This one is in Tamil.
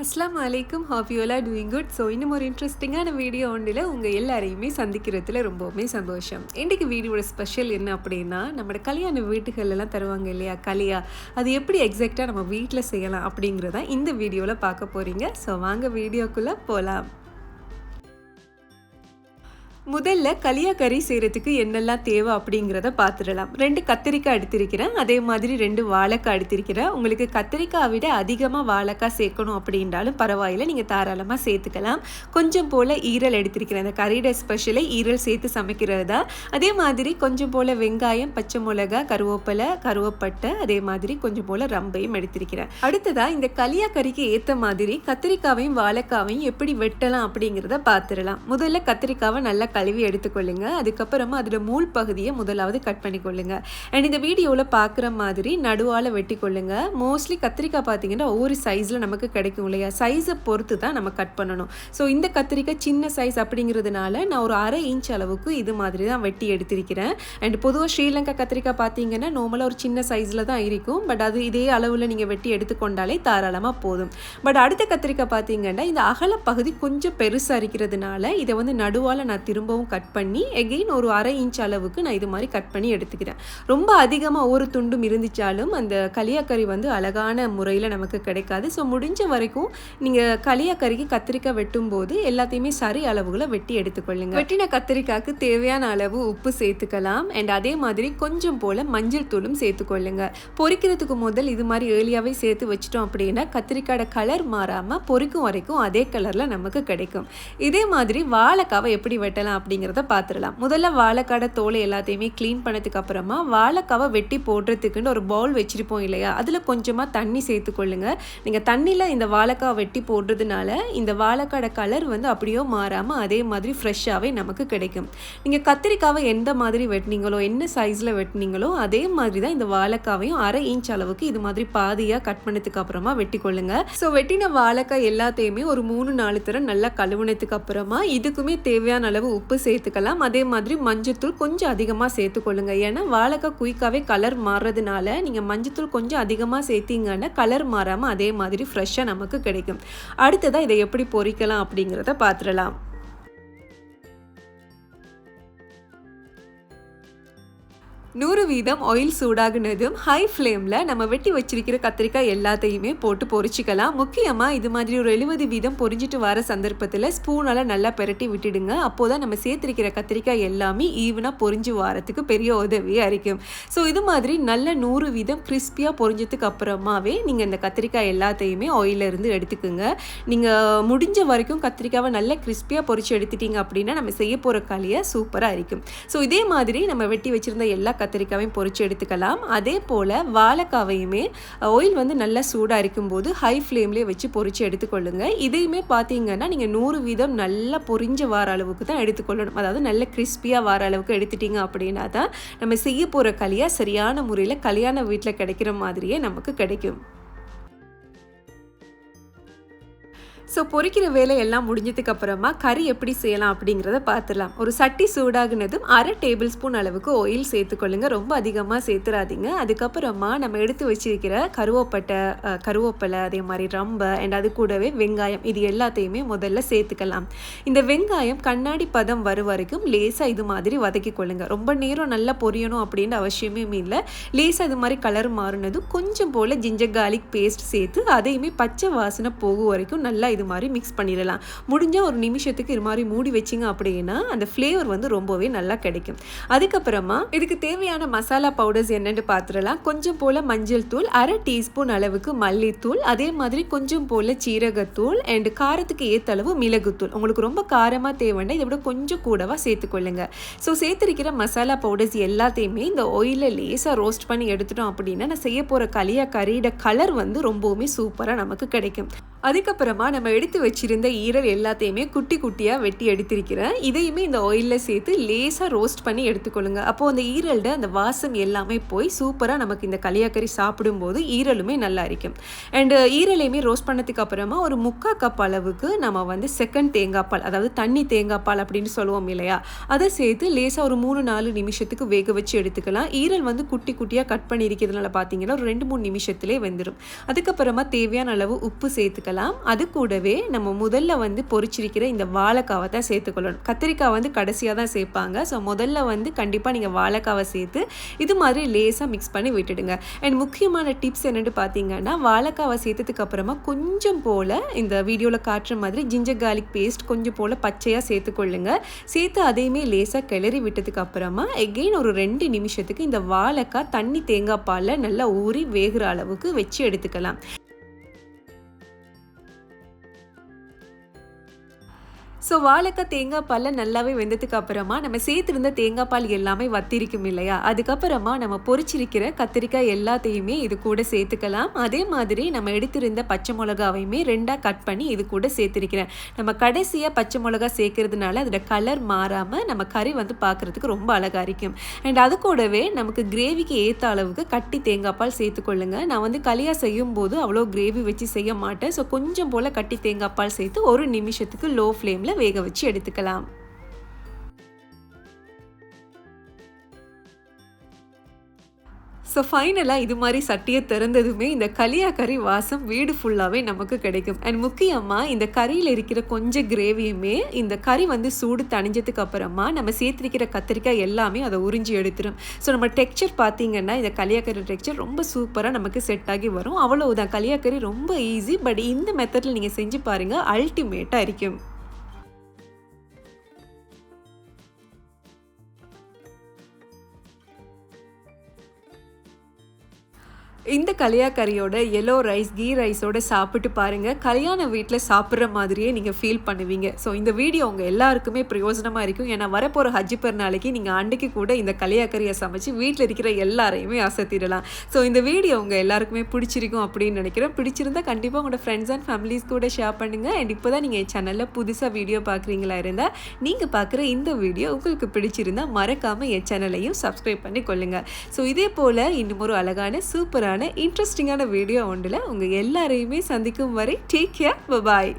அஸ்லாம் அலைக்கும். ஹாப் டூயிங் குட் ஸோ இன்னும் ஒரு இன்ட்ரெஸ்டிங்கான வீடியோ ஒன்றில் உங்கள் எல்லாரையுமே சந்திக்கிறதுல ரொம்பவுமே சந்தோஷம். இன்றைக்கு வீடியோட ஸ்பெஷல் என்ன அப்படின்னா நம்மளோட கல்யாண வீட்டுகள்லாம் தருவாங்க இல்லையா? கலியா அது எப்படி எக்ஸாக்டாக நம்ம வீட்டில் செய்யலாம் அப்படிங்கிறத இந்த வீடியோவில் பார்க்க போகிறீங்க ஸோ வாங்க வீடியோக்குள்ளே போகலாம் முதல்ல கலியா கறி செய்கிறதுக்கு என்னெல்லாம் தேவை அப்படிங்கிறத பார்த்துடலாம் ரெண்டு கத்திரிக்காய் எடுத்திருக்கிறேன். அதே மாதிரி ரெண்டு வாழைக்காய் எடுத்திருக்கிறேன். உங்களுக்கு கத்திரிக்காய் விட அதிகமாக வாழைக்காய் சேர்க்கணும் அப்படின்றாலும் பரவாயில்ல. நீங்கள் தாராளமாக சேர்த்துக்கலாம். கொஞ்சம் போல் ஈரல் எடுத்திருக்கிறேன். அந்த கறியோட ஸ்பெஷலை ஈரல் சேர்த்து சமைக்கிறது? தான் அதே மாதிரி கொஞ்சம் போல் வெங்காயம் பச்சை மிளகா கருவேப்பிலை கருவேப்பட்டை அதே மாதிரி கொஞ்சம் போல் ரம்பையும் எடுத்திருக்கிறேன். அடுத்ததாக இந்த கலியா கறிக்கு ஏற்ற மாதிரி கத்திரிக்காவையும் வாழைக்காவையும் எப்படி வெட்டலாம் அப்படிங்கிறத பார்த்துடலாம் முதல்ல கத்திரிக்காவை நல்லா கழுவி எடுத்துக்கொள்ளுங்க. அதுக்கப்புறமா அதோட மூல் பகுதியை முதலாவது கட் பண்ணிக்கொள்ளுங்க. அண்ட் இந்த வீடியோவில் பார்க்குற மாதிரி நடுவால் வெட்டி கொள்ளுங்க மோஸ்ட்லி கத்திரிக்காய் பார்த்தீங்கன்னா ஒவ்வொரு சைஸில் நமக்கு கிடைக்கும் இல்லையா? சைஸை பொறுத்து தான் நம்ம கட் பண்ணணும். ஸோ இந்த கத்திரிக்காய் சின்ன சைஸ் அப்படிங்கிறதுனால நான் ஒரு அரை இன்ச் அளவுக்கு இது மாதிரி தான் வெட்டி எடுத்திருக்கிறேன். அண்ட் பொதுவாக ஸ்ரீலங்கா கத்திரிக்காய் பார்த்தீங்கன்னா நார்மலாக ஒரு சின்ன சைஸில் தான் இருக்கும். பட் அது இதே அளவில் நீங்கள் வெட்டி எடுத்துக்கொண்டாலே தாராளமாக போதும். பட் அடுத்த கத்திரிக்காய் பார்த்தீங்கன்னா இந்த அகல பகுதி கொஞ்சம் பெருசாக இருக்கிறதுனால இதை வந்து நடுவால் நான் திரும்ப திரும்பவும் கட் பண்ணி எகெயின் ஒரு அரை இன்ச் அளவுக்கு நான் இது மாதிரி கட் பண்ணி எடுத்துக்கிறேன். ரொம்ப அதிகமாக ஒரு துண்டும் இருந்துச்சாலும் அந்த களியாக்கறி வந்து அழகான முறையில் நமக்கு கிடைக்காது. ஸோ முடிஞ்ச வரைக்கும் நீங்கள் களியாக்கறிக்கு கத்திரிக்காய் வெட்டும் போது எல்லாத்தையுமே சரி அளவுகளை வெட்டி எடுத்துக்கொள்ளுங்க. வெட்டின கத்திரிக்காய்க்கு தேவையான அளவு உப்பு சேர்த்துக்கலாம். அண்ட் அதே மாதிரி கொஞ்சம் போல் மஞ்சள் தூளும் சேர்த்துக்கொள்ளுங்க. பொரிக்கிறதுக்கு முதல் இது மாதிரி ஏர்லியாகவே சேர்த்து வச்சிட்டோம் அப்படின்னா கத்திரிக்காயோட கலர் மாறாமல் பொரிக்கும் வரைக்கும் அதே கலரில் நமக்கு கிடைக்கும். இதே மாதிரி வாழைக்காவை எப்படி வெட்டலாம்? அப்படிங்கிறத பார்த்துடலாம். முதல்ல வாழைக்காடை தோலை எல்லாத்தையுமே க்ளீன் பண்ணதுக்கு அப்புறமா வாழைக்காவை வெட்டி போடுறதுக்குன்னு ஒரு பவுல் வச்சுருப்போம் இல்லையா? அதில் கொஞ்சமாக தண்ணி சேர்த்துக்கொள்ளுங்க நீங்கள் தண்ணியில் இந்த வாழைக்காவை வெட்டி போடுறதுனால இந்த வாழைக்காடை கலர் வந்து அப்படியோ மாறாமல் அதே மாதிரி ஃப்ரெஷ்ஷாகவே நமக்கு கிடைக்கும். நீங்கள் கத்திரிக்காவை எந்த மாதிரி வெட்டினீங்களோ என்ன சைஸில் வெட்டினீங்களோ அதே மாதிரி தான் இந்த வாழைக்காவையும் அரை இன்ச் அளவுக்கு இது மாதிரி பாதியாக கட் பண்ணதுக்கு அப்புறமா வெட்டி கொள்ளுங்க. ஸோ வெட்டின வாழைக்காய் எல்லாத்தையுமே ஒரு மூணு நாலு தரம் நல்லா கழுவுனதுக்கு அப்புறமா இதுக்குமே தேவையான அளவு உப்பு சேர்த்துக்கலாம். அதே மாதிரி மஞ்சத்தூள் கொஞ்சம் அதிகமாக சேர்த்துக்கொள்ளுங்க. ஏன்னா வாழைக்காய் குயிக்காவே கலர் மாறுறதுனால நீங்கள் மஞ்சத்தூள் கொஞ்சம் அதிகமாக சேர்த்தீங்கன்னா கலர் மாறாமல் அதே மாதிரி ஃப்ரெஷ்ஷாக நமக்கு கிடைக்கும். அடுத்ததாக இதை எப்படி பொரிக்கலாம் அப்படிங்கிறத பார்த்துடலாம். நூறு வீதம் ஆயில் சூடாகுனதும் ஹை ஃப்ளேமில் நம்ம வெட்டி வச்சிருக்கிற கத்திரிக்காய் எல்லாத்தையுமே போட்டு பொறிச்சிக்கலாம். முக்கியமாக இது மாதிரி ஒரு எழுபது வீதம் பொறிஞ்சிட்டு வர சந்தர்ப்பத்தில் ஸ்பூனால் நல்லா பெரட்டி விட்டுடுங்க. அப்போ தான் நம்ம சேர்த்துருக்கிற கத்திரிக்காய் எல்லாமே ஈவனாக பொரிஞ்சு வரத்துக்கு பெரிய உதவியாக இருக்கும். ஸோ இது மாதிரி நல்ல நூறு வீதம் கிறிஸ்பியாக பொறிஞ்சதுக்கு அப்புறமாவே நீங்கள் இந்த கத்திரிக்காய் எல்லாத்தையுமே ஆயிலிருந்து எடுத்துக்கோங்க. நீங்கள் முடிஞ்ச வரைக்கும் கத்திரிக்காவை நல்லா கிறிஸ்பியாக பொறிச்சு எடுத்துட்டீங்க அப்படின்னா நம்ம செய்ய போகிற களியை சூப்பராக இருக்கும் ஸோ இதே மாதிரி நம்ம வெட்டி வச்சுருந்த எல்லா கத்திரிக்காவையும் பொரிச்சு எடுத்துக்கலாம். அதே போல் வாழைக்காவையுமே ஆயில் வந்து நல்லா சூடாக இருக்கும்போது ஹை ஃப்ளேம்லேயே வச்சு பொறிச்சு எடுத்துக்கொள்ளுங்க. இதையுமே பார்த்தீங்கன்னா நீங்கள் நூறு வீதம் நல்லா பொரிஞ்ச வர அளவுக்கு தான் எடுத்துக்கொள்ளணும். அதாவது நல்ல கிறிஸ்பியாக வர அளவுக்கு எடுத்துட்டீங்க அப்படின்னா தான் நம்ம செய்ய போகிற களியாக சரியான முறையில் கல்யாண வீட்டில் கிடைக்கிற மாதிரியே நமக்கு கிடைக்கும். ஸோ பொறிக்கிற வேலை எல்லாம் முடிஞ்சதுக்கு அப்புறமா கறி எப்படி செய்யலாம் அப்படிங்கிறத பார்த்துடலாம். ஒரு சட்டி சூடாகினதும் அரை டேபிள் ஸ்பூன் அளவுக்கு ஆயில் சேர்த்துக்கொள்ளுங்க. ரொம்ப அதிகமாக சேர்த்துறாதீங்க. அதுக்கப்புறமா நம்ம எடுத்து வச்சிருக்கிற கருவேப்பட்டை கருவேப்பிலை அதே மாதிரி ரம்பை அண்ட் அது கூடவே வெங்காயம் இது எல்லாத்தையுமே முதல்ல சேர்த்துக்கலாம். இந்த வெங்காயம் கண்ணாடி பதம் வரும் வரைக்கும் லேசாக இது மாதிரி வதக்கி கொள்ளுங்க ரொம்ப நேரம் நல்லா பொரியணும் அப்படின்ற அவசியமே இல்லை. லேசாக இது மாதிரி கலர் மாறினதும் கொஞ்சம் போல் ஜிஞ்சர் கார்லிக் பேஸ்ட் சேர்த்து அதையுமே பச்சை வாசனை போகும் வரைக்கும் நல்லா இது மாதிரி மிக்ஸ் பண்ணிடலாம். முடிஞ்சால் ஒரு நிமிஷத்துக்கு இது மாதிரி மூடி வச்சிங்க அப்படின்னா அந்த ஃப்ளேவர் வந்து ரொம்பவே நல்லா கிடைக்கும். அதுக்கப்புறமா இதுக்கு தேவையான மசாலா பவுடர்ஸ் என்னென்னு பார்த்துடலாம் கொஞ்சம் போல் மஞ்சள் தூள் அரை டீஸ்பூன் அளவுக்கு மல்லித்தூள் அதே மாதிரி கொஞ்சம் போல் சீரகத்தூள் அண்ட் காரத்துக்கு ஏற்ற அளவு மிளகுத்தூள். உங்களுக்கு ரொம்ப காரமாக தேவைன்னா இதை விட கொஞ்சம் கூடவா சேர்த்துக்கொள்ளுங்க. ஸோ சேர்த்துருக்கிற மசாலா பவுடர்ஸ் எல்லாத்தையுமே இந்த ஆயிலில் லேசாக ரோஸ்ட் பண்ணி எடுத்துட்டோம் அப்படின்னா நான் செய்ய போகிற களியா கறியோட கலர் வந்து ரொம்பவுமே சூப்பராக நமக்கு கிடைக்கும். அதுக்கப்புறமா நம்ம நம்ம எடுத்து வச்சிருந்த ஈரல் எல்லாத்தையுமே குட்டி குட்டியாக வெட்டி எடுத்திருக்கிறேன். இதையுமே இந்த ஆயிலில் சேர்த்து லேசாக ரோஸ்ட் பண்ணி எடுத்துக்கொள்ளுங்க. அப்போது அந்த ஈரல்ட அந்த வாசம் எல்லாமே போய் சூப்பராக நமக்கு இந்த களியாக்கறி சாப்பிடும்போது ஈரலுமே நல்லா இருக்கும் அண்டு ஈரலையுமே ரோஸ்ட் பண்ணதுக்கு அப்புறமா ஒரு முக்கால் கப் அளவுக்கு நம்ம வந்து செகண்ட் தேங்காய் பால் அதாவது தண்ணி தேங்காய் பால் அப்படின்னு சொல்லுவோம் இல்லையா? அதை சேர்த்து லேசாக ஒரு மூணு நாலு நிமிஷத்துக்கு வேக வச்சு எடுத்துக்கலாம். ஈரல் வந்து குட்டி குட்டியாக கட் பண்ணியிருக்கிறதுனால பார்த்தீங்கன்னா ஒரு ரெண்டு மூணு நிமிஷத்துலேயே வெந்துடும் அதுக்கப்புறமா தேவையான அளவு உப்பு சேர்த்துக்கலாம். அது கூடவே நம்ம முதல்ல வந்து பொரிச்சிருக்கிற இந்த வாழைக்காவை தான் சேர்த்துக்கொள்ளணும். கத்திரிக்காய் வந்து கடைசியாக தான் சேர்ப்பாங்க. ஸோ முதல்ல வந்து கண்டிப்பாக நீங்கள் வாழைக்காவை சேர்த்து இது மாதிரி லேசாக மிக்ஸ் பண்ணி விட்டுடுங்க. அண்ட் முக்கியமான டிப்ஸ் என்னென்னு பார்த்தீங்கன்னா வாழைக்காவை சேர்த்ததுக்கு அப்புறமா கொஞ்சம் போல் இந்த வீடியோவில் காட்டுற மாதிரி ஜிஞ்சர் கார்லிக் பேஸ்ட் கொஞ்சம் போல் பச்சையாக சேர்த்துக்கொள்ளுங்க. சேர்த்து அதையுமே லேசாக கிளறி விட்டதுக்கு அப்புறமா எகெயின் ஒரு ரெண்டு நிமிஷத்துக்கு இந்த வாழைக்காய் தண்ணி தேங்காய் பாலில் நல்லா ஊறி வேகிற அளவுக்கு வச்சு எடுத்துக்கலாம். ஸோ வாழைக்காய் தேங்காய் பாலில் நல்லாவே வெந்ததுக்கு அப்புறமா நம்ம சேர்த்துருந்த தேங்காய் பால் எல்லாமே வத்திருக்கும் இல்லையா? அதுக்கப்புறமா நம்ம பொறிச்சிருக்கிற கத்திரிக்காய் எல்லாத்தையுமே இது கூட சேர்த்துக்கலாம். அதே மாதிரி நம்ம எடுத்திருந்த பச்சை மிளகாவையுமே ரெண்டாக கட் பண்ணி இது கூட சேர்த்துருக்கிறேன். நம்ம கடைசியாக பச்சை மிளகா சேர்க்கறதுனால அதோட கலர் மாறாமல் நம்ம கறி வந்து பார்க்குறதுக்கு ரொம்ப அழகாக இருக்கும். அண்ட் அது கூடவே நமக்கு கிரேவிக்கு ஏற்ற அளவுக்கு கட்டி தேங்காய் பால் சேர்த்துக்கொள்ளுங்க. நான் வந்து களியாக செய்யும் போது அவ்வளோ கிரேவி வச்சு செய்ய மாட்டேன். ஸோ கொஞ்சம் போல் கட்டி தேங்காய் பால் சேர்த்து ஒரு நிமிஷத்துக்கு லோ ஃப்ளேமில் வேக வச்சு எடுத்துக்கலாம். ஸோ ஃபைனலாக இது மாதிரி சட்டியை திறந்ததுமே இந்த களியாக்கறி வாசம் வீடு ஃபுல்லாகவே நமக்கு கிடைக்கும். அண்ட் முக்கியமாக இந்த கறியில் இருக்கிற கொஞ்சம் கிரேவியுமே இந்த கறி வந்து சூடு தணிஞ்சதுக்கு அப்புறமா நம்ம சேர்த்திருக்கிற கத்திரிக்காய் எல்லாமே அதை உறிஞ்சி எடுத்துரும். ஸோ நம்ம டெக்ஸ்சர் பார்த்தீங்கன்னா இந்த களியாக்கறி டெக்ஸ்சர் ரொம்ப சூப்பராக நமக்கு செட் ஆகி வரும். அவ்வளவுதான். களியாக்கறி ரொம்ப ஈஸி பட் இந்த மெத்தடில் நீங்கள் செஞ்சு பாருங்கள் அல்டிமேட்டாக இருக்கும். இந்த கலியாக்கறியோட எல்லோ ரைஸ் கீ ரைஸோட சாப்பிட்டு பாருங்கள் கல்யாண வீட்டில் சாப்பிட்ற மாதிரியே நீங்கள் ஃபீல் பண்ணுவீங்க. ஸோ இந்த வீடியோ உங்கள் எல்லாருக்குமே பிரயோஜனமாக இருக்கும். ஏன்னா வரப்போகிற ஹஜ்ஜி நாளைக்கு நீங்கள் அன்றைக்கு கூட இந்த கலியாக்கறியை சமைச்சு வீட்டில் இருக்கிற எல்லாரையுமே அசத்திடலாம். ஸோ இந்த வீடியோ உங்கள் எல்லாருக்குமே பிடிச்சிருக்கும் அப்படின்னு நினைக்கிறேன். பிடிச்சிருந்தா கண்டிப்பாக உங்களோட ஃப்ரெண்ட்ஸ் அண்ட் ஃபேமிலிஸ் கூட ஷேர் பண்ணுங்கள் அண்ட் இப்போ தான் நீங்கள் என் சேனலில் புதுசாக வீடியோ பார்க்குறீங்களா இருந்தால் நீங்கள் பார்க்குற இந்த வீடியோ உங்களுக்கு பிடிச்சிருந்தா மறக்காமல் என் சேனலையும் சப்ஸ்கிரைப் பண்ணி கொள்ளுங்கள் ஸோ இதே போல் இன்னும் ஒரு அழகான சூப்பரான இன்ட்ரெஸ்டிங்கான வீடியோ ஒன்றில் உங்கள் எல்லாரையுமே சந்திக்கும் வரை டேக் கேர் பபாய்